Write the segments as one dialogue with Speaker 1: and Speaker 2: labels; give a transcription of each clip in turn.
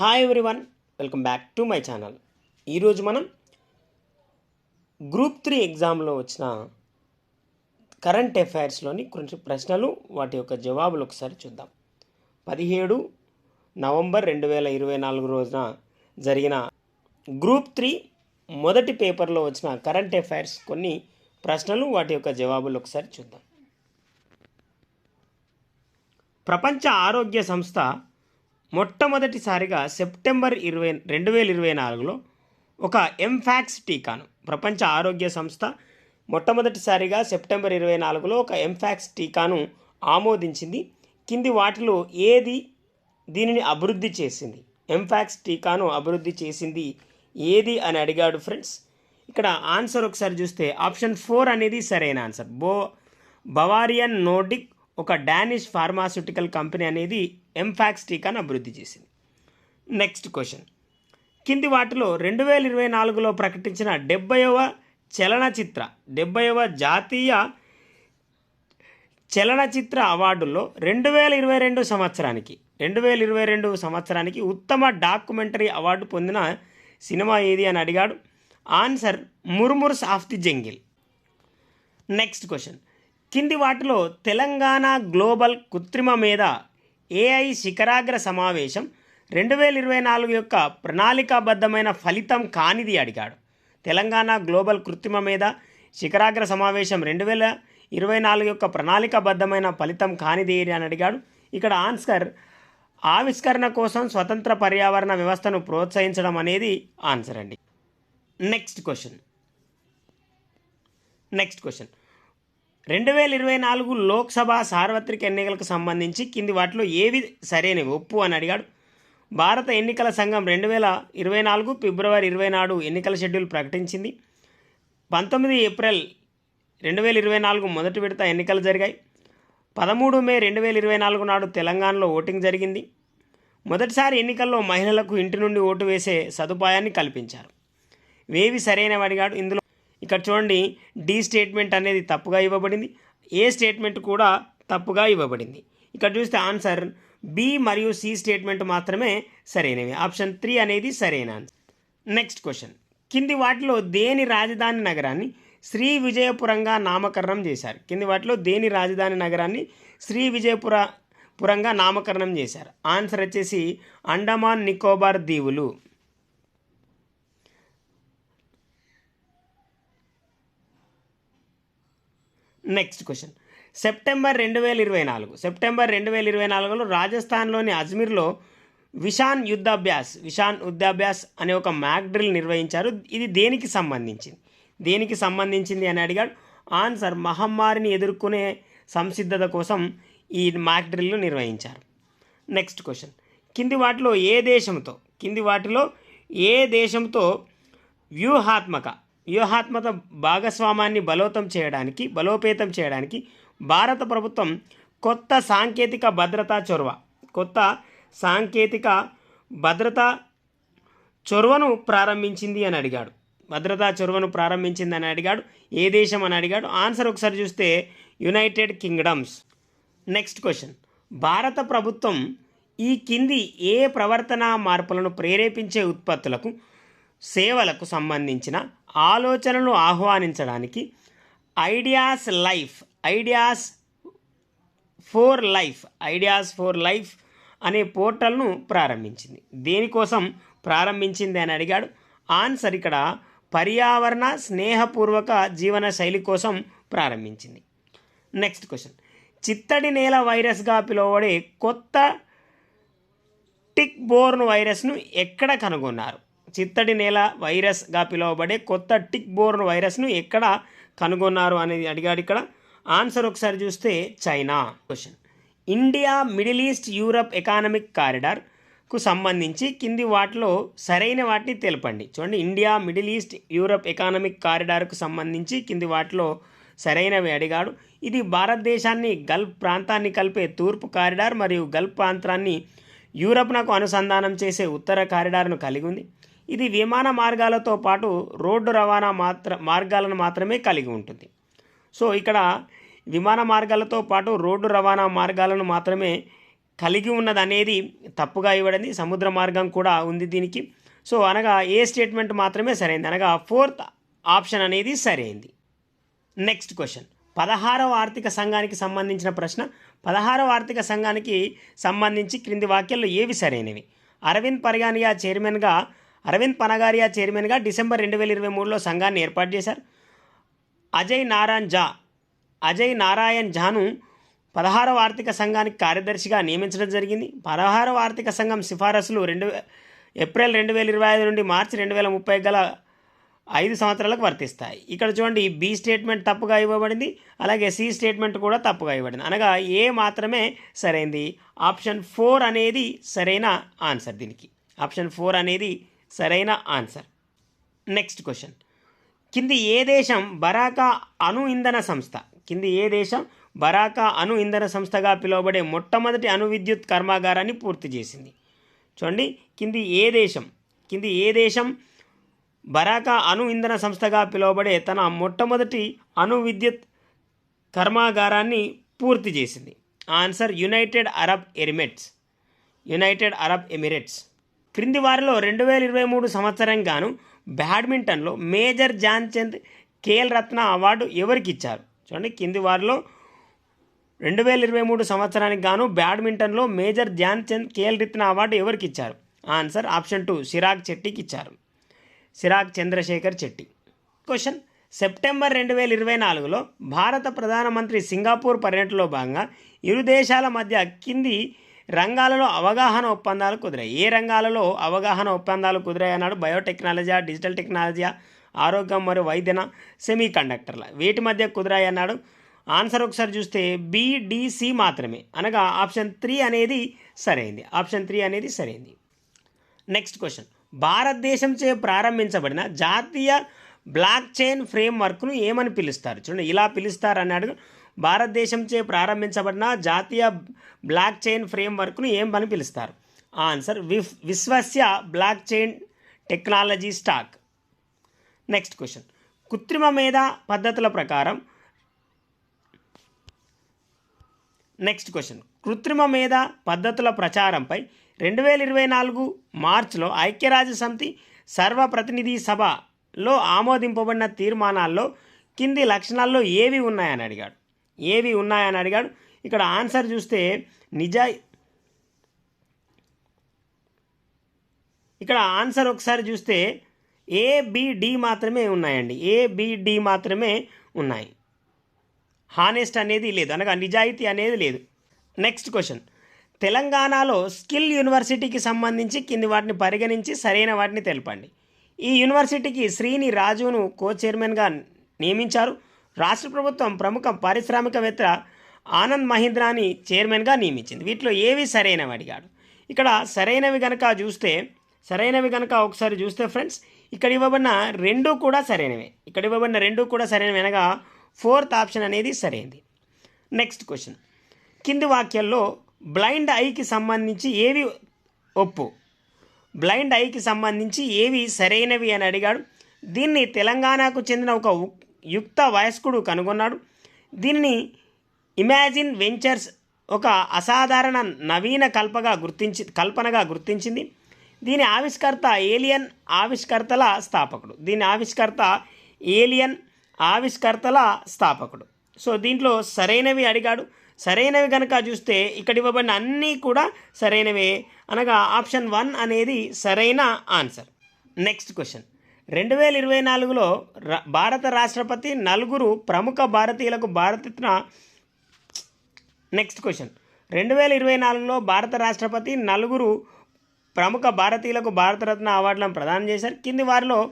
Speaker 1: Hi everyone welcome back to my channel ఈరోజు మనం group three ఎగ్జామ్లో వచ్చిన కరెంట్ అఫైర్స్లోని కొన్ని ప్రశ్నలు వాటి యొక్క జవాబులు ఒకసారి చూద్దాం. పదిహేడు నవంబర్ రెండు వేల ఇరవై నాలుగు రోజున జరిగిన గ్రూప్ త్రీ మొదటి పేపర్లో వచ్చిన కరెంట్ అఫైర్స్ కొన్ని ప్రశ్నలు వాటి యొక్క జవాబులు ఒకసారి చూద్దాం. ప్రపంచ ఆరోగ్య సంస్థ మొట్టమొదటిసారిగా సెప్టెంబర్ ఇరవై రెండు వేల ఇరవై నాలుగులో ఒక ఎంఫాక్స్ టీకాను ప్రపంచ ఆరోగ్య సంస్థ మొట్టమొదటిసారిగా సెప్టెంబర్ ఇరవై నాలుగులో ఒక ఎంఫాక్స్ టీకాను ఆమోదించింది. కింది వాటిలో ఏది దీనిని అభివృద్ధి చేసింది? ఎంఫాక్స్ టీకాను అభివృద్ధి చేసింది ఏది అని అడిగాడు ఫ్రెండ్స్. ఇక్కడ ఆన్సర్ ఒకసారి చూస్తే ఆప్షన్ ఫోర్ అనేది సరైన ఆన్సర్. బో బవారియన్ నోడిక్ ఒక డానిష్ ఫార్మాస్యూటికల్ కంపెనీ అనేది ఎంఫాక్స్ టీకాను అభివృద్ధి చేసింది. Next question. కింది వాటిలో రెండు వేల ఇరవై నాలుగులో ప్రకటించిన డెబ్బైవ చలనచిత్ర డెబ్బైవ జాతీయ చలనచిత్ర అవార్డుల్లో రెండు వేల ఇరవై రెండు సంవత్సరానికి రెండు వేల ఇరవై రెండు సంవత్సరానికి ఉత్తమ డాక్యుమెంటరీ అవార్డు పొందిన సినిమా ఏది అని అడిగాడు? Answer murmurs of the jungle. Next question. కింది వాటిలో తెలంగాణ గ్లోబల్ కృత్రిమ మీద ఏఐ శిఖరాగ్ర సమావేశం రెండు వేల ఇరవై నాలుగు యొక్క ప్రణాళికాబద్ధమైన ఫలితం కానిది అడిగాడు. తెలంగాణ గ్లోబల్ కృత్రిమ మీద శిఖరాగ్ర సమావేశం రెండు వేల ఇరవై నాలుగు యొక్క ప్రణాళికాబద్ధమైన ఫలితం కానిది అని అడిగాడు. ఇక్కడ ఆన్సర్ ఆవిష్కరణ కోసం స్వతంత్ర పర్యావరణ వ్యవస్థను ప్రోత్సహించడం అనేది ఆన్సర్ అండి. Next question. Next question. రెండు వేల ఇరవై నాలుగు లోక్సభ సార్వత్రిక ఎన్నికలకు సంబంధించి కింది వాటిలో ఏవి సరైనవి? ఒప్పు అని అడిగాడు. భారత ఎన్నికల సంఘం రెండు వేల ఇరవై నాలుగు ఫిబ్రవరి ఇరవై నాడు ఎన్నికల షెడ్యూల్ ప్రకటించింది. పంతొమ్మిది ఏప్రిల్ రెండు వేల ఇరవై నాలుగు మొదటి విడత ఎన్నికలు జరిగాయి. పదమూడు మే రెండు వేల ఇరవై నాలుగు నాడు తెలంగాణలో ఓటింగ్ జరిగింది. మొదటిసారి ఎన్నికల్లో మహిళలకు ఇంటి నుండి ఓటు వేసే సదుపాయాన్ని కల్పించారు. వేవి సరైనవి అడిగాడు. ఇందులో ఇక్కడ చూడండి డి స్టేట్మెంట్ అనేది తప్పుగా ఇవ్వబడింది. ఏ స్టేట్మెంట్ కూడా తప్పుగా ఇవ్వబడింది. ఇక్కడ చూస్తే ఆన్సర్ బి మరియు సి స్టేట్మెంట్ మాత్రమే సరైనవి. ఆప్షన్ త్రీ అనేది సరైన ఆన్సర్ నెక్స్ట్ క్వశ్చన్ కింది వాటిలో దేని రాజధాని నగరాన్ని శ్రీ విజయపురంగా నామకరణం చేశారు? కింది వాటిలో దేని రాజధాని నగరాన్ని శ్రీ విజయపుర పురంగా నామకరణం చేశారు? ఆన్సర్ వచ్చేసి అండమాన్ నికోబార్ దీవులు. నెక్స్ట్ క్వశ్చన్ సెప్టెంబర్ రెండు వేల ఇరవై నాలుగు. సెప్టెంబర్ రెండు వేల ఇరవై నాలుగులో రాజస్థాన్లోని అజ్మీర్లో విషాన్ యుద్ధాభ్యాస్ విషాన్ యుద్ధాభ్యాస్ అనే ఒక మ్యాక్డ్రిల్ నిర్వహించారు. ఇది దేనికి సంబంధించింది? దేనికి సంబంధించింది అని అడిగాడు. ఆన్సర్ మహమ్మారిని ఎదుర్కొనే సంసిద్ధత కోసం ఈ మ్యాక్డ్రిల్ను నిర్వహించారు. నెక్స్ట్ క్వశ్చన్ కింది వాటిలో ఏ దేశంతో కింది వాటిలో ఏ దేశంతో వ్యూహాత్మక వ్యూహాత్మక భాగస్వామాన్ని బలోతం చేయడానికి బలోపేతం చేయడానికి భారత ప్రభుత్వం కొత్త సాంకేతిక భద్రతా చొరవ కొత్త సాంకేతిక భద్రతా చొరవను ప్రారంభించింది అని అడిగాడు. భద్రతా చొరవను ప్రారంభించింది అని అడిగాడు. ఏ దేశం అని అడిగాడు. ఆన్సర్ ఒకసారి చూస్తే యునైటెడ్ కింగ్డమ్స్. Next question. భారత ప్రభుత్వం ఈ కింది ఏ ప్రవర్తన మార్పులను ప్రేరేపించే ఉత్పత్తులకు సేవలకు సంబంధించిన ఆలోచనలను ఆహ్వానించడానికి ideas life ideas for life ideas for life అనే పోర్టల్ను ప్రారంభించింది. దేనికోసం ప్రారంభించింది అని అడిగాడు? ఆన్సర్ ఇక్కడ పర్యావరణ స్నేహపూర్వక జీవన శైలి కోసం ప్రారంభించింది. Next question. చిత్తడి నేల వైరస్గా పిలువబడే కొత్త టిక్ బోర్న్ వైరస్ను ఎక్కడ కనుగొన్నారు? చిత్తడి నేల వైరస్గా పిలువబడే కొత్త టిక్ బోర్న్ వైరస్ను ఎక్కడ కనుగొన్నారు అనేది అడిగాడు ఇక్కడ. ఆన్సర్ ఒకసారి చూస్తే China. Question. India Middle East Europe economic కారిడార్కు సంబంధించి కింది వాటిలో సరైన వాటిని తెలపండి. చూడండి India Middle East Europe economic కారిడార్కు సంబంధించి కింది వాటిలో సరైనవి అడిగాడు. ఇది భారతదేశాన్ని గల్ఫ్ ప్రాంతాన్ని కలిపే తూర్పు కారిడార్ మరియు గల్ఫ్ ప్రాంతాన్ని యూరప్నకు అనుసంధానం చేసే ఉత్తర కారిడార్ను కలిగి ఉంది. ఇది విమాన మార్గాలతో పాటు రోడ్డు రవాణా మాత్ర మార్గాలను మాత్రమే కలిగి ఉంటుంది. సో ఇక్కడ విమాన మార్గాలతో పాటు రోడ్డు రవాణా మార్గాలను మాత్రమే కలిగి ఉన్నది అనేది తప్పుగా ఇవ్వడింది సముద్ర మార్గం కూడా ఉంది దీనికి. సో అనగా ఏ స్టేట్మెంట్ మాత్రమే సరైంది. అనగా ఫోర్త్ ఆప్షన్ అనేది సరైంది. Next question. పదహారవ ఆర్థిక సంఘానికి సంబంధించిన ప్రశ్న. పదహారవ ఆర్థిక సంఘానికి సంబంధించి క్రింది వాక్యాల్లో ఏవి సరైనవి? అరవింద్ పరిగానియా చైర్మన్గా అరవింద్ పనగారియా చైర్మన్గా డిసెంబర్ రెండు వేల ఇరవై మూడులో సంఘాన్ని ఏర్పాటు చేశారు. అజయ్ నారాయణ్ జా అజయ్ నారాయణ్ ఝాను పదహారవ ఆర్థిక సంఘానికి కార్యదర్శిగా నియమించడం జరిగింది. పదహారవ ఆర్థిక సంఘం సిఫారసులు రెండు ఏప్రిల్ రెండు వేల ఇరవై ఐదు నుండి మార్చి రెండు వేల ముప్పై గల ఐదు సంవత్సరాలకు వర్తిస్తాయి. ఇక్కడ చూడండి బి స్టేట్మెంట్ తప్పుగా ఇవ్వబడింది అలాగే సి స్టేట్మెంట్ కూడా తప్పుగా ఇవ్వబడింది. అనగా ఏ మాత్రమే సరైంది. ఆప్షన్ ఫోర్ అనేది సరైన ఆన్సర్ దీనికి. ఆప్షన్ ఫోర్ అనేది సరైన ఆన్సర్. Next question. కింది ఏ దేశం బరాకా అణు ఇంధన సంస్థ? కింది ఏ దేశం బరాకా అణు ఇంధన సంస్థగా పిలువబడే మొట్టమొదటి అణు విద్యుత్ కర్మాగారాన్ని పూర్తి చేసింది? చూడండి. కింది ఏ దేశం? కింది ఏ దేశం బరాకా అణు ఇంధన సంస్థగా పిలువబడే తన మొట్టమొదటి అణు విద్యుత్ కర్మాగారాన్ని పూర్తి చేసింది. Answer United Arab Emirates. United Arab Emirates. క్రింది వారిలో రెండు వేల ఇరవై మూడు సంవత్సరం గాను బ్యాడ్మింటన్లో మేజర్ ధ్యాన్ చంద్ రత్న అవార్డు ఎవరికి ఇచ్చారు చూడండి కింది వారిలో రెండు వేల ఇరవై మూడు సంవత్సరానికి గాను బ్యాడ్మింటన్లో మేజర్ ధ్యాన్ చంద్ రత్న అవార్డు ఎవరికి ఇచ్చారు ఆన్సర్ ఆప్షన్ టూ సిరాగ్ చెట్టికి ఇచ్చారు సిరాగ్ చంద్రశేఖర్ చెట్టి. క్వశ్చన్ సెప్టెంబర్ రెండు వేల ఇరవై నాలుగులో భారత ప్రధానమంత్రి సింగపూర్ పర్యటనలో భాగంగా ఇరు దేశాల మధ్య కింది రంగాలలో అవగాహన ఒప్పందాలు కుదిరాయి. ఏ రంగాలలో అవగాహన ఒప్పందాలు కుదిరాయి అన్నాడు? బయోటెక్నాలజీ డిజిటల్ టెక్నాలజీ ఆరోగ్యం మరియు వైద్యన సెమీ కండక్టర్ల వీటి మధ్య కుదిరాయి అన్నాడు. ఆన్సర్ ఒకసారి చూస్తే బీడిసి మాత్రమే. అనగా ఆప్షన్ త్రీ అనేది సరైంది. ఆప్షన్ త్రీ అనేది సరైంది. Next question. భారతదేశంచే ప్రారంభించబడిన జాతీయ బ్లాక్ చైన్ ఫ్రేమ్వర్క్ను ఏమని పిలుస్తారు? చూడండి ఇలా పిలుస్తారు అన్నాడు భారతదేశంచే ప్రారంభించబడిన జాతీయ బ్లాక్ చైన్ ఫ్రేమ్వర్క్ను ఏమని పిలుస్తారు? Answer విఫ్ Vishvasya blockchain technology stack. Next question. కృత్రిమ మేధ పద్ధతుల ప్రకారం నెక్స్ట్ క్వశ్చన్. కృత్రిమ మేధ పద్ధతుల ప్రచారంపై రెండు వేల ఇరవై నాలుగు మార్చిలో ఐక్యరాజ్య సమితి సర్వప్రతినిధి సభలో ఆమోదింపబడిన తీర్మానాల్లో కింది లక్షణాల్లో ఏవి ఉన్నాయని అడిగాడు. ఏవి ఉన్నాయని అడిగాడు. ఇక్కడ ఆన్సర్ చూస్తే నిజా ఇక్కడ ఆన్సర్ ఒకసారి చూస్తే ఏబిడి మాత్రమే ఉన్నాయండి. ఏబిడి మాత్రమే ఉన్నాయి. హానెస్ట్ అనేది లేదు. అనగా నిజాయితీ అనేది లేదు. నెక్స్ట్ క్వశ్చన్ తెలంగాణలో స్కిల్ యూనివర్సిటీకి సంబంధించి కింది వాటిని పరిగణించి సరైన వాటిని తెలపండి. ఈ యూనివర్సిటీకి శ్రీని రాజును కో చైర్మన్గా నియమించారు. రాష్ట్ర ప్రభుత్వం ప్రముఖ పారిశ్రామికవేత్త ఆనంద్ మహీంద్రాని చైర్మన్గా నియమించింది. వీటిలో ఏవి సరైనవి అడిగాడు. ఇక్కడ సరైనవి కనుక చూస్తే సరైనవి కనుక ఒకసారి చూస్తే ఫ్రెండ్స్ ఇక్కడ ఇవ్వబడిన రెండు కూడా సరైనవే. ఇక్కడ ఇవ్వబడిన రెండు కూడా సరైనవి అనగా ఫోర్త్ ఆప్షన్ అనేది సరైనది నెక్స్ట్ క్వశ్చన్. కింది వాక్యాల్లో బ్లైండ్ ఐకి సంబంధించి ఏవి ఒప్పు? బ్లైండ్ ఐకి సంబంధించి ఏవి సరైనవి అని అడిగాడు. దీన్ని తెలంగాణకు చెందిన ఒక యుక్త వయస్కుడు కనుగొన్నాడు. దీనిని ఇమాజిన్ వెంచర్స్ ఒక అసాధారణ నవీన కల్పగా గుర్తించి కల్పనగా గుర్తించింది. దీని ఆవిష్కర్త ఏలియన్ ఆవిష్కర్తల స్థాపకుడు. దీని ఆవిష్కర్త ఏలియన్ ఆవిష్కర్తల స్థాపకుడు. సో దీంట్లో సరైనవి అడిగాడు. సరైనవి కనుక చూస్తే ఇక్కడ ఇవ్వబడిన అన్నీ కూడా సరైనవే అనగా ఆప్షన్ వన్ అనేది సరైన ఆన్సర్. Next question. రెండు వేల ఇరవై నాలుగులో ర- భారత రాష్ట్రపతి నలుగురు ప్రముఖ భారతీయులకు భారతరత్న నెక్స్ట్ క్వశ్చన్ రెండు వేల ఇరవై నాలుగులో భారత రాష్ట్రపతి నలుగురు ప్రముఖ భారతీయులకు భారతరత్న అవార్డులను ప్రదానం చేశారు. కింది వారిలో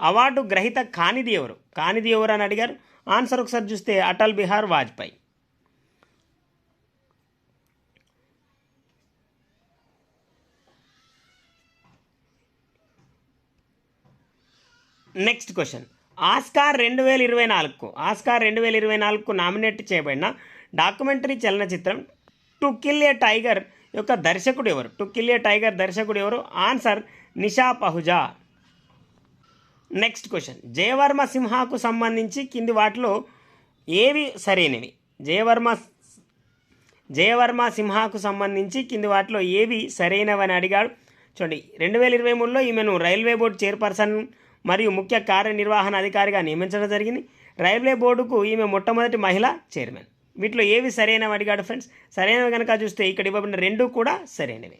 Speaker 1: అవార్డు గ్రహీత కానిది ఎవరు? కానిది ఎవరు అని అడిగారు. ఆన్సర్ ఒకసారి చూస్తే Atal Bihari Vajpayee. Next question. Oscar రెండు వేల ఇరవై నాలుగుకు ఆస్కార్ రెండు వేల ఇరవై నాలుగుకు నామినేట్ చేయబడిన డాక్యుమెంటరీ చలనచిత్రం టు కిల్ ఏ టైగర్ యొక్క దర్శకుడు ఎవరు? టు కిల్ ఏ టైగర్ దర్శకుడు ఎవరు? Answer Nisha Pahuja. Next question. Jayavarma సింహాకు సంబంధించి కింది వాటిలో ఏవి సరైనవి? జయవర్మ జయవర్మ సింహాకు సంబంధించి కింది వాటిలో ఏవి సరైనవని అడిగాడు. చూడండి రెండు వేల ఇరవై మూడులో ఈమెను రైల్వే బోర్డు చైర్పర్సన్ మరియు ముఖ్య కార్యనిర్వహణ అధికారిగా నియమించడం జరిగింది. రైల్వే బోర్డుకు ఈమె మొట్టమొదటి మహిళ చైర్మన్. వీటిలో ఏవి సరైనవి అడిగాడు ఫ్రెండ్స్? సరైనవి కనుక చూస్తే ఇక్కడ ఇవ్వబడిన రెండు కూడా సరైనవి.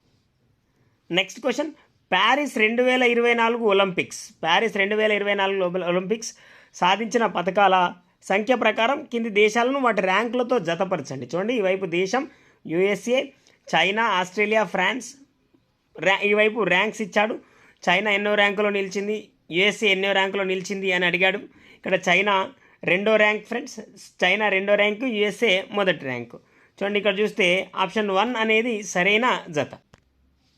Speaker 1: Next question. ప్యారిస్ రెండు వేల ఇరవై నాలుగు ఒలింపిక్స్. ప్యారిస్ రెండు వేల ఇరవై నాలుగు ఒలింపిక్స్ సాధించిన పథకాల సంఖ్య ప్రకారం కింది దేశాలను వాటి ర్యాంకులతో జతపరచండి. చూడండి ఈ వైపు దేశం యుఎస్ఏ చైనా ఆస్ట్రేలియా ఫ్రాన్స్ ర్యా ఈ వైపు ర్యాంక్స్ ఇచ్చాడు. చైనా ఎన్నో ర్యాంకులో నిలిచింది. యుఎస్ఏ ఎన్నో ర్యాంకులో నిలిచింది అని అడిగాడు. ఇక్కడ చైనా రెండో ర్యాంక్ ఫ్రెండ్స్ చైనా రెండో ర్యాంకు యుఎస్ఏ మొదటి ర్యాంకు. చూడండి ఇక్కడ చూస్తే ఆప్షన్ వన్ అనేది సరైన జత.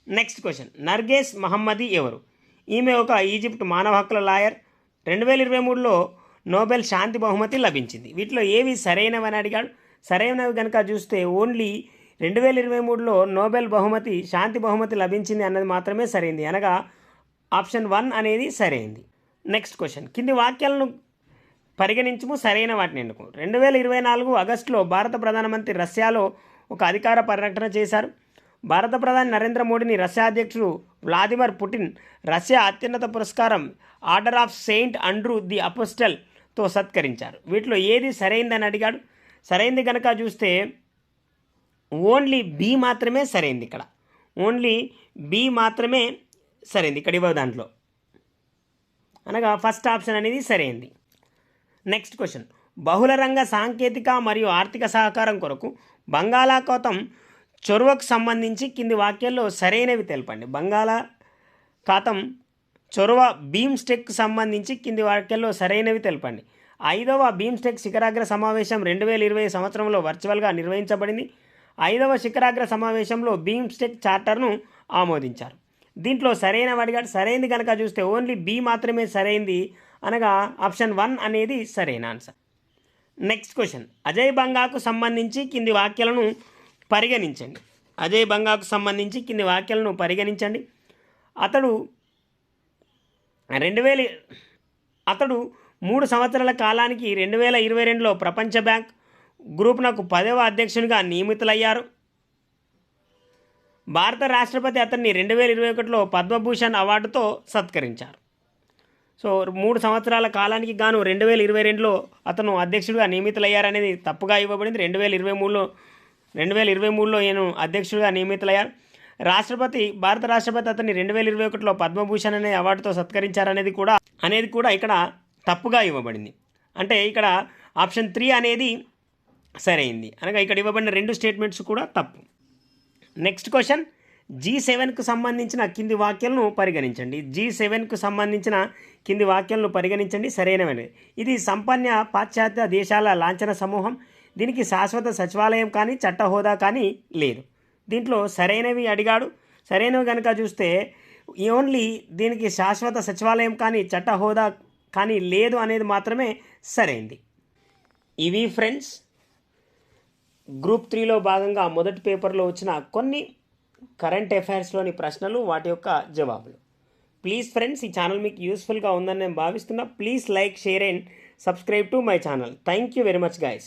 Speaker 1: నెక్స్ట్ క్వశ్చన్ నర్గేస్ మహమ్మది ఎవరు? ఈమె ఒక ఈజిప్ట్ మానవ హక్కుల లాయర్. రెండు వేల ఇరవై మూడులో నోబెల్ శాంతి బహుమతి లభించింది. వీటిలో ఏవి సరైనవని అడిగాడు. సరైనవి కనుక చూస్తే ఓన్లీ రెండు వేల ఇరవై మూడులో నోబెల్ బహుమతి శాంతి బహుమతి లభించింది అన్నది మాత్రమే సరైంది. అనగా ఆప్షన్ వన్ అనేది సరైంది. Next question. కింది వాక్యాలను పరిగణించము సరైన వాటిని ఎన్నుకో రెండు వేల ఇరవై నాలుగు ఆగస్టులో భారత ప్రధానమంత్రి రష్యాలో ఒక అధికార పర్యటన చేశారు. భారత ప్రధాని నరేంద్ర మోడీని రష్యా అధ్యక్షుడు వ్లాదిమిర్ పుటిన్ రష్యా అత్యున్నత పురస్కారం Order of Saint Andrew the అపోస్టల్తో సత్కరించారు. వీటిలో ఏది సరైందని అడిగాడు? సరైంది కనుక చూస్తే ఓన్లీ బి మాత్రమే సరైంది ఇక్కడ. ఓన్లీ బి మాత్రమే సరైంది. ఇక్కడ ఇవ్వ దాంట్లో. అనగా ఫస్ట్ ఆప్షన్ అనేది సరైంది. నెక్స్ట్ క్వశ్చన్ బహుళ రంగ సాంకేతిక మరియు ఆర్థిక సహకారం కొరకు బంగాళాఖాతం చొరవకు సంబంధించి కింది వాక్యాల్లో సరైనవి తెలపండి. బంగాళాఖాతం చొరవ బీమ్స్టెక్ సంబంధించి కింది వాక్యాల్లో సరైనవి తెలపండి. ఐదవ బీమ్స్టెక్ శిఖరాగ్ర సమావేశం రెండు వేల ఇరవై సంవత్సరంలో వర్చువల్గా నిర్వహించబడింది. ఐదవ శిఖరాగ్ర సమావేశంలో బీమ్స్టెక్ చార్టర్ను ఆమోదించారు. దీంట్లో సరైన వాడిగా సరైనది కనుక చూస్తే ఓన్లీ బి మాత్రమే సరైంది అనగా ఆప్షన్ వన్ అనేది సరైన ఆన్సర్. Next question. అజయ్ బంగాకు సంబంధించి కింది వాక్యాలను పరిగణించండి. అజయ్ బంగాకు సంబంధించి కింది వాక్యాలను పరిగణించండి. అతడు రెండు వేల అతడు మూడు సంవత్సరాల కాలానికి రెండు వేల ఇరవై రెండులో ప్రపంచ బ్యాంక్ గ్రూప్నకు పదవ అధ్యక్షునిగా నియమితులయ్యారు. భారత రాష్ట్రపతి అతన్ని రెండు వేల ఇరవై ఒకటిలో పద్మభూషణ్ అవార్డుతో సత్కరించారు. సో మూడు సంవత్సరాల కాలానికి గాను రెండు వేల ఇరవై రెండులో అతను అధ్యక్షుడిగా నియమితులయ్యారనేది తప్పుగా ఇవ్వబడింది. రెండు వేల ఇరవై మూడులో రెండు వేల ఇరవై మూడులో ఈయన అధ్యక్షుడిగా నియమితులయ్యారు. రాష్ట్రపతి భారత రాష్ట్రపతి అతన్ని రెండు వేల ఇరవై ఒకటిలో పద్మభూషణ్ అనే అవార్డుతో సత్కరించారనేది కూడా అనేది కూడా ఇక్కడ తప్పుగా ఇవ్వబడింది. అంటే ఇక్కడ ఆప్షన్ త్రీ అనేది సరైంది. అనగా ఇక్కడ ఇవ్వబడిన రెండు స్టేట్మెంట్స్ కూడా తప్పు. నెక్స్ట్ క్వశ్చన్ జీ సెవెన్కు సంబంధించిన కింది వాక్యాలను పరిగణించండి. జీ సెవెన్కు సంబంధించిన కింది వాక్యాలను పరిగణించండి. సరైనవి ఇది సంపన్న పాశ్చాత్య దేశాల లాంఛన సమూహం. దీనికి శాశ్వత సచివాలయం కానీ చట్ట హోదా కానీ లేదు. దీంట్లో సరైనవి అడిగాడు. సరైనవి కనుక చూస్తే ఓన్లీ దీనికి శాశ్వత సచివాలయం కానీ చట్ట హోదా కానీ లేదు అనేది మాత్రమే సరైంది. ఇవి ఫ్రెండ్స్ గ్రూప్ త్రీలో భాగంగా మొదటి పేపర్లో వచ్చిన కొన్ని కరెంట్ అఫైర్స్లోని ప్రశ్నలు వాటి యొక్క జవాబులు. ప్లీజ్ ఫ్రెండ్స్ ఈ ఛానల్ మీకు యూస్ఫుల్గా ఉందని నేను భావిస్తున్నా. Please like share and subscribe to my channel thank you very much guys